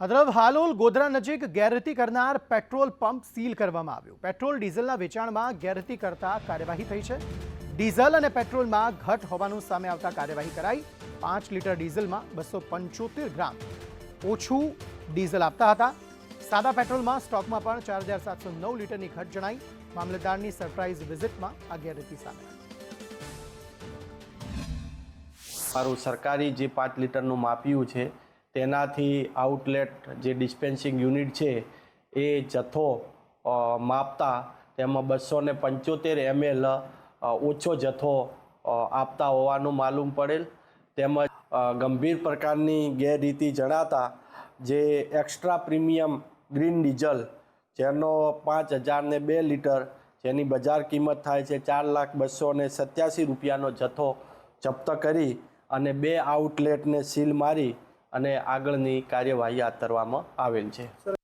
તરફ હાલોલ ગોધરા નજીક ગેરરીતિ કરનાર પેટ્રોલ પંપ સીલ કરવામાં આવ્યું. પેટ્રોલ ડીઝલના વેચાણમાં ગેરરીતિ કરતા કાર્યવાહી થઈ છે. ડીઝલ અને પેટ્રોલમાં ઘટ હોવાનું સામે આવતા કાર્યવાહી કરાઈ. પાંચ લીટર ડીઝલમાં બસો પંચોતેર ગ્રામ ઓછું ડીઝલ આપતા હતા. સાદા પેટ્રોલમાં સ્ટોકમાં પણ ચાર હજાર સાતસો નવ લીટરની ઘટ જણાઈ. મામલતદારની સરપ્રાઇઝ વિઝિટમાં આ ગેરરીતિ સામે આવી. સરકારી જે પાંચ લીટરનું માપ્યું છે તેનાથી આઉટલેટ જે ડિસ્પેન્સિંગ યુનિટ છે, એ જથ્થો માપતા તેમાં બસો ને પંચોતેર એમએલ ઓછો જથ્થો આપતા હોવાનું માલુમ પડેલ. તેમજ ગંભીર પ્રકારની ગેરરીતિ જણાતા જે એક્સ્ટ્રા પ્રીમિયમ ગ્રીન ડીઝલ જેનો પાંચ હજારને બે લીટર, જેની બજાર કિંમત થાય છે ચાર લાખ બસો ને સત્યાસી રૂપિયાનો જથ્થો જપ્ત કરી અને બે આઉટલેટને સીલ મારી અને આગળની કાર્યવાહી હાથ ધરવામાં આવેલ છે.